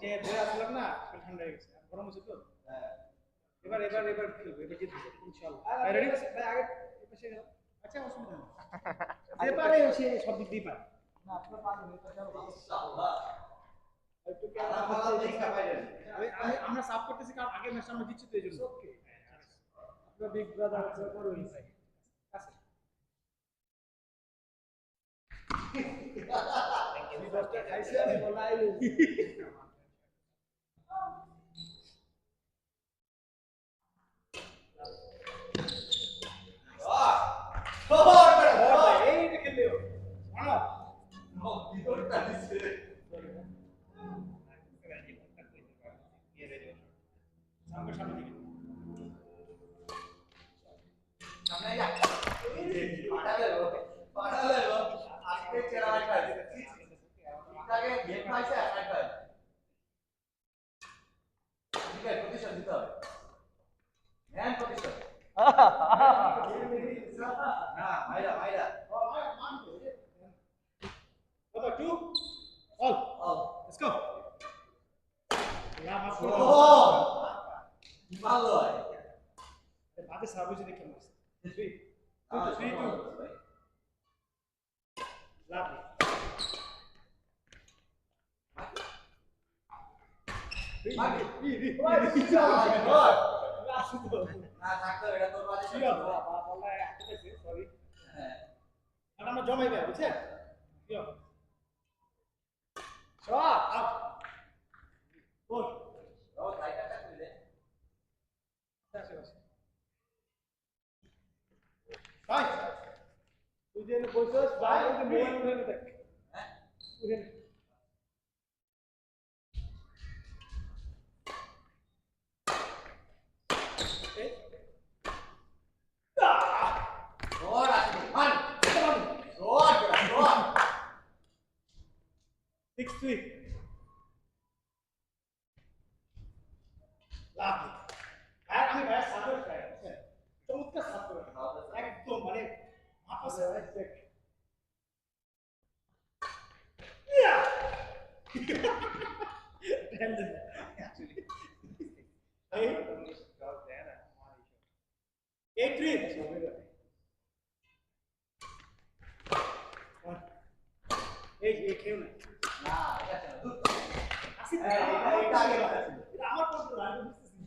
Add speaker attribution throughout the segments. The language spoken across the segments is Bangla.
Speaker 1: যে বই আসলাম না ঠান্ডা হয়ে গেছে গরম হচ্ছে তো। এবার এবার এবার খেলব এবার জিতবো ইনশাআল্লাহ রেডি ভাই আগে আচ্ছা অসুবিধা নেই। যে পারে সে সব দিক দিয়ে পারে। না আপনার পারে একটু ক্যামেরা আমি আমি আমরা সাফ করতেছি কারণ আগের ম্যাচটা আমরা জিতছি তো এই জন্য। ওকে আপনার বিগ ব্রাদার আছে করুন আছে আমি দশটা আপ বাদে সার্ভিস দেখে মারছে থ্রি থ্রি টু লাভ আমরা জমাইবে বুঝছেন? শট আউট গোল ভাই তুই যে বসছস ভাই ওই যে মোবাইল উঠে নে দেখ উঠে নে এই সিক্স থ্রি লাভ ঢেল দে এই এই এই খেউ না আসি এটা আমার কন্ট্রোল আমি বুঝতেছি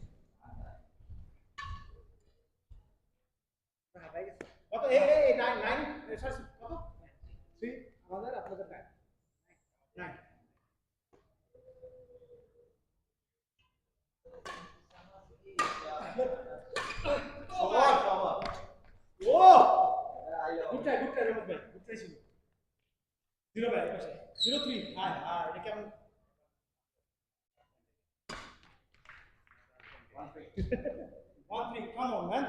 Speaker 1: হ্যাঁ, ভাই। কত এই এই এই নাইন নাইন সরি জিরো পাশে জিরো থ্রি হ্যাঁ হ্যাঁ এটা কেমন থ্রি কাম অন ম্যান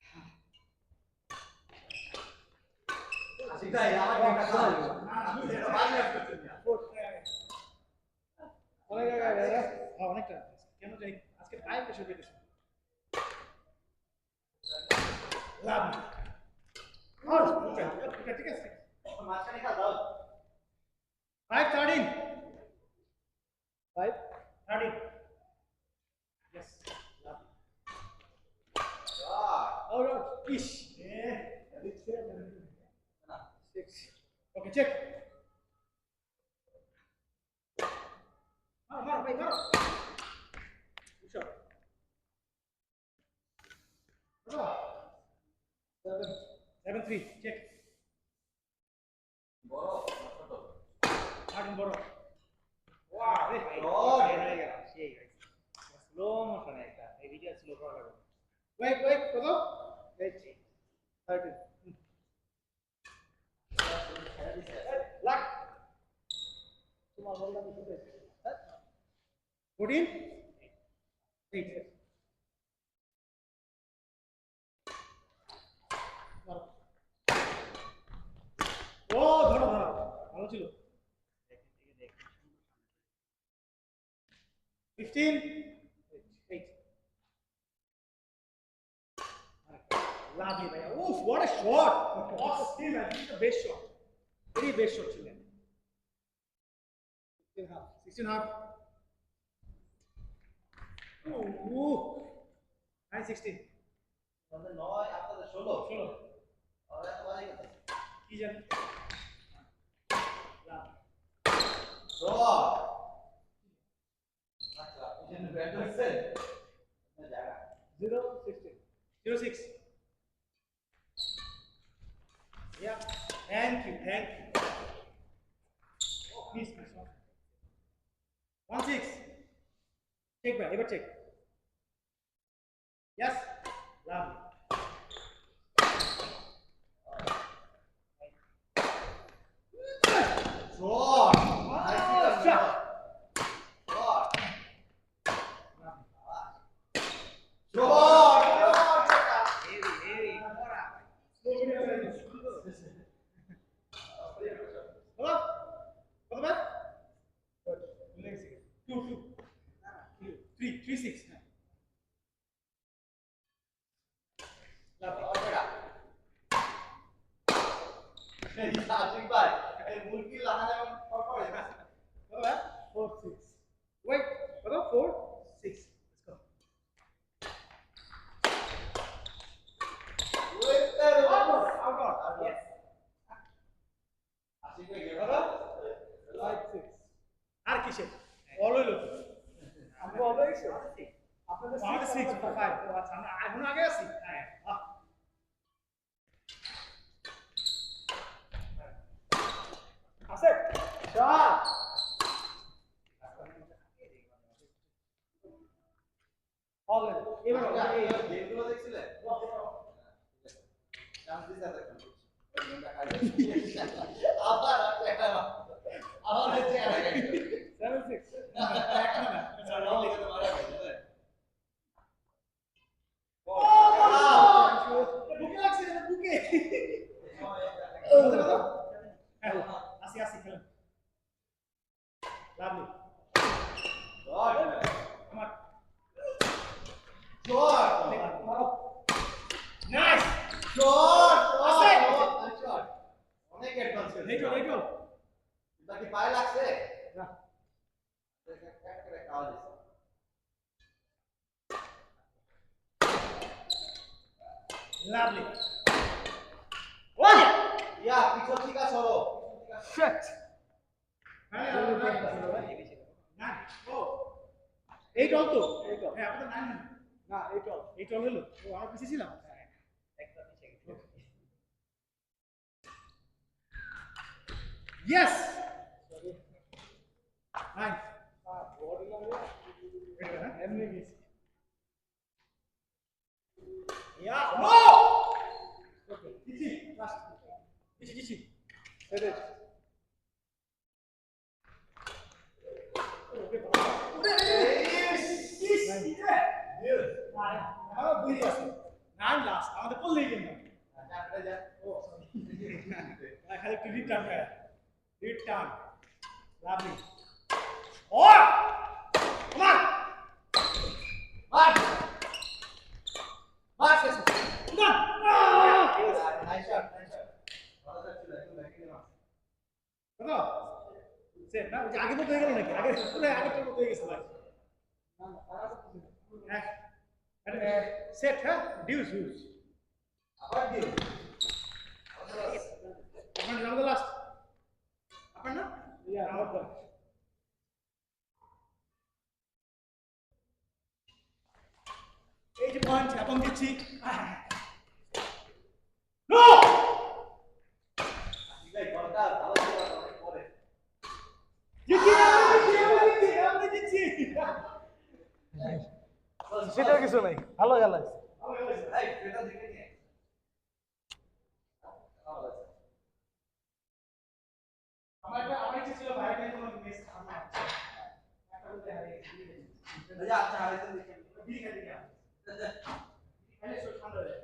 Speaker 1: হ্যাঁ অনেকটা কেন যাই আজকে পায়ে প্রেশার পেতেছে লাভ আর ওকে ওকে ঠিক আছে five thirteen five thirteen yes love alright ইশ সিক্স ওকে চেক মারো মারো ভাই মারো উষা Seven. Seven three. Check. বড়। Wow. স্লো মোশন একটা এই ভিডিও স্লো করা লাগবে ওয়েট এই লাখ তোমার শুনতে ও ধরো 15, 8. Lovely, bhaiya. Oof, what a shot! Awesome, man. This is the best shot. Very best shot, children. 16 half. 16 half. Ooh, 9, 16.
Speaker 2: আপনাদের নয় আপনাদের ষোলো
Speaker 1: ষোলো কি জানি Zero six. 06. Yeah, thank you, thank you. Oh, please, please. One six. Check back, ever check.
Speaker 2: আমার
Speaker 1: নাইস
Speaker 2: অনেক অ্যাডভান্স
Speaker 1: রেটো রেটো
Speaker 2: কি পায়ে লাগছে
Speaker 1: না লাভলি ওই
Speaker 2: ইয়া পিছন থেকে সরো
Speaker 3: শিট
Speaker 1: না ও এই টল তো?
Speaker 3: এই টল।
Speaker 1: হ্যাঁ আপনাদের
Speaker 3: না
Speaker 1: এই টল। হলো? ও আমার পিছিয়ে ছিলাম? ইয়েস নাইন
Speaker 3: বডি লাগে এমনি গেছি।
Speaker 1: ইয়া নো লাস্ট
Speaker 3: সেটে
Speaker 1: আমার বুঝি আছে নাইন লাস্ট আমাদের করলেই গেম খালি একটু রিটার্ন হয় রিটার্ন লাভলি ও কমান কমান কত সেট না ওই যে আগে মতো হয়ে গেল নাকি আগে পুরো আগেরটার মতো হয়ে গেছে ভাই হ্যাঁ সেট হ্যাঁ ডিউস। ডিউস আপনার জানো লাস্ট। আপনার না
Speaker 3: ইয়া
Speaker 1: আমার এই যে পয়েন্ট এখন দিচ্ছি। নো জিতছি আমরা জিতছি আমরা জিতছি
Speaker 3: কিছু নাই ভালো খেলাইছে
Speaker 1: আমার একটা আমার ইচ্ছে ছিল ভাই ভাই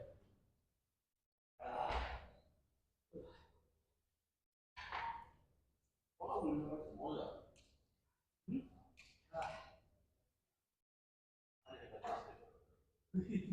Speaker 1: Yeah.